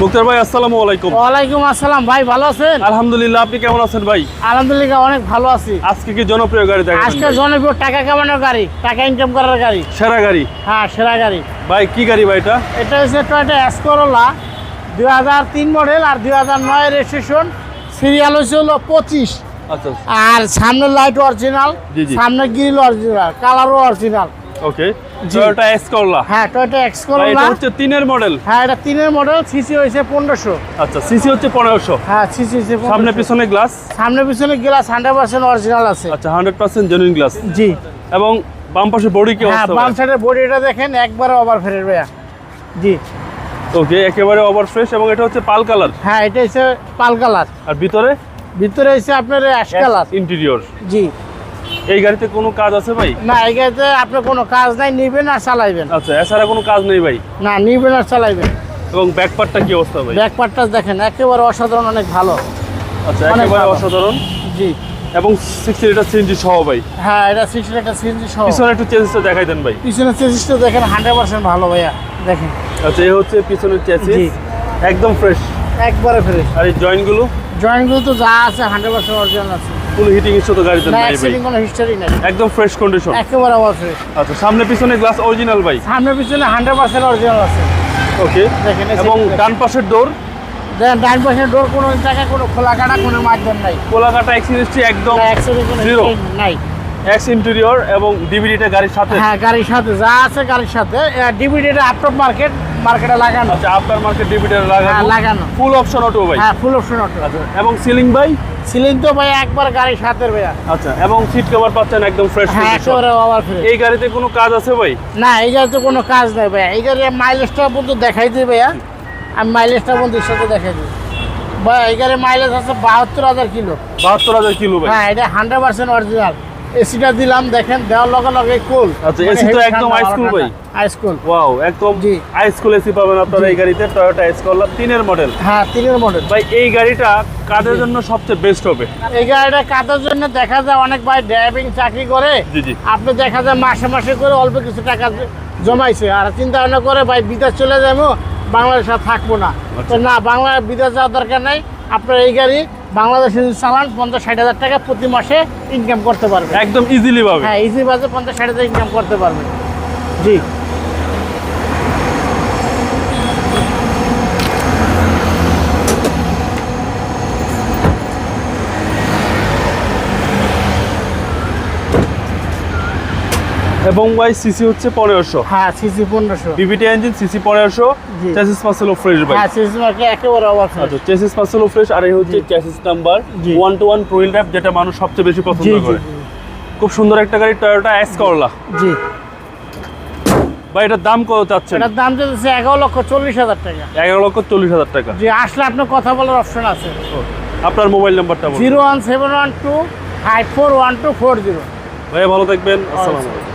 মুক্তার ভাই আসসালামু আলাইকুম। ওয়ালাইকুম আসসালাম। ভাই ভালো আছেন? আলহামদুলিল্লাহ আপনি কেমন আছেন ভাই? আলহামদুলিল্লাহ অনেক ভালো আছি। আজকে কি জনপ্রিয় গাড়ি দেখেন আজকে জনপ্রিয় টাকা কামানোর গাড়ি টাকা ইনকাম করার গাড়ি। সেরা গাড়ি? হ্যাঁ সেরা গাড়ি। ভাই কি গাড়ি ভাই এটা? এটা হচ্ছে টয়টা এসকরোলা দুই হাজার তিন মডেল আর দুই হাজার নয় রেজিস্ট্রেশন সিরিয়াল হচ্ছে হলো পঁচিশ। আচ্ছা আর সামনের লাইট অরিজিনাল। সামনে গ্রিল অরিজিনাল কালারও অরিজিনাল ওকে টয়োটা এসকরলা হ্যাঁ টয়টা ভাই এক্সকরোলা এটা হচ্ছে তিনের মডেল হ্যাঁ এটা তিনের মডেল সিসি হয়েছে পনেরোশো। আচ্ছা সিসি হচ্ছে পনেরোশো। হ্যাঁ সিসি হয়েছে সামনে 1500 পিছনে গ্লাস সামনে পিছনে গ্লাস হান্ড্রেড পার্সেন্ট অরিজিনাল আছে। আচ্ছা হান্ড্রেড পার্সেন্ট জেনুইন গ্লাস জি। এবং বাম পাশে বডি কি হ্যাঁ বাম সাইডের বডিটা দেখেন একবারে ওভার ফেরের ভাইয়া। জি। ওকে একেবারে ওভার ফ্রেশ এবং এটা হচ্ছে পাল কালার হ্যাঁ এটা হচ্ছে পাল কালার আর ভিতরে? ভিতরে হচ্ছে আপনার অ্যাশ কালার ইন্টেরিয়র জি। এই গাড়িতে কোনো কাজ আছে ভাই? না এই গাড়িতে আপনার কোনো কাজ নাই নিবেন আর চালাইবেন। আচ্ছা এছাড়া কোনো কাজ নেই ভাই? না নিবেন আর চালাইবেন। এবং ব্যাক পার্টটা কি অবস্থা ভাই? ব্যাক পার্টটা দেখেন একেবারে অসাধারণ অনেক ভালো। আচ্ছা একেবারে অসাধারণ। জি। এবং সিক্সটি লিটার সিএনজি সহ ভাই? হ্যাঁ এটা সিক্সটি একটা সিএনজি সহ। পিছনে একটু চেঞ্জটা দেখাই দেন ভাই। পিছনে চেসিসটা দেখেন হান্ড্রেড পার্সেন্ট ভালো ভাইয়া দেখেন। আচ্ছা এই হচ্ছে পিছনের চেসিস জি। একদম ফ্রেশ একবারে ফ্রেশ আর এই জয়েন্টগুলো জয়েন্টগুলো তো যা আছে হান্ড্রেড পার্সেন্ট অরিজিনাল আছে। ফুল হিটিং ইস্যু তো গাড়িতে নাই ভাই। কোনো হিস্টরি নাই। একদম ফ্রেশ কন্ডিশন একেবারে আওয়াজ ফ্রেশ আচ্ছা সামনে পিছনে গ্লাস অরিজিনাল ভাই। সামনে পিছনে হান্ড্রেড পার্সেন্ট অরিজিনাল আছে। ওকে এবং ডান পাশের ডোর ডান পাশে ডোর কোনো জায়গায় কোনো খোলা কাটা কোনো মাধ্যম নাই। একদম না অ্যাক্সিডেন্ট কোনো Zero. নাই। এক্স ইন্টেরিয়র এবং ডিভিডিটা গাড়ির সাথে? হ্যাঁ গাড়ির সাথে। যা আছে গাড়ির সাথে। ডিভিডিটা আফটার মার্কেট মার্কেটে লাগানো। আচ্ছা আফটার মার্কেট ডিভিডিটা হ্যাঁ লাগানো। লাগানো ফুল অপশন অটো ভাই? হ্যাঁ ফুল অপশন অটো আচ্ছা এবং সিলিং ভাই? সিলিং তো ভাই একবার গাড়ির সাথে ভাইয়া। আচ্ছা এবং সিট কভার পাচ্ছেন একদম ফ্রেশ হ্যাঁ একেবারে ওভার ফ্রেশ এই গাড়িতে কোনো কাজ আছে ভাই? না এই গাড়িতে কোনো কাজ নেই ভাইয়া। এই গাড়ির মাইলেজটা পর্যন্ত দেখাই দিই ভাইয়া। আমি মাইলেজটা পর্যন্ত সাথে দেখাই দিই। ভাই এই গাড়ির মাইলেজ আছে বাহাত্তর হাজার কিলো। বাহাত্তর হাজার কিলো ভাই? হ্যাঁ এটা হান্ড্রেড পার্সেন্ট অরিজিনাল এসিটা দিলাম দেখেন দেওয়ার লগে লগে কুল আচ্ছা, AC তো একদম ভাই। ওয়াও একদম জি। এসি পাবেন আপনারা এই গাড়িতে টয়োটা তিনের মডেল হ্যাঁ তিনের মডেল ভাই এই গাড়িটা কাদের জন্য সবচেয়ে বেস্ট হবে? এই গাড়িটা কাটার জন্য? দেখা যায় অনেক ভাই ড্রাইভিং চাকরি করে। জি জি। আপনি দেখা যায় মাসে মাসে করে অল্প কিছু টাকা জমাইছে। আর চিন্তা ভাবনা করে ভাই বিদেশ চলে যাব বাংলাদেশে আর থাকব না। তো না বাংলা বিদেশ যাওয়ার দরকার নাই। আপনার এই গাড়ি বাংলাদেশে যদি চালান পঞ্চাশ ষাট হাজার টাকা প্রতি মাসে ইনকাম করতে পারবে। একদম ইজিলি পাবে। হ্যাঁ ইজিলি বাজে পঞ্চাশ ষাট হাজার ইনকাম করতে পারবে। জি। এবং ভাই সিসি হচ্ছে পনেরোশো। হ্যাঁ সিসি পনেরোশো। বিবিটি ইঞ্জিন সিসি পনেরোশো। চেসিস পাসেলো ফ্রেশ ভাই। হ্যাঁ একেবারে আচ্ছা চেসিস পাসেলো ফ্রেশ আর এই হচ্ছে chassis number. One two one প্রুইল ট্যাপ যেটা মানুষ সবচেয়ে বেশি পছন্দ করে। খুব সুন্দর একটা গাড়ি টয়োটা এস করলা জি। ভাই এটার দাম কত চাচ্ছেন? এটার দাম এগারো লক্ষ চল্লিশ হাজার টাকা। এগারো লক্ষ চল্লিশ হাজার টাকা। জি আসলে আপনার কথা বলার অপশন আছে। আপনার মোবাইল নাম্বারটা zero one seven one two five four one two four zero. ভাই ভালো থাকবেন। আসসালামু আলাইকুম।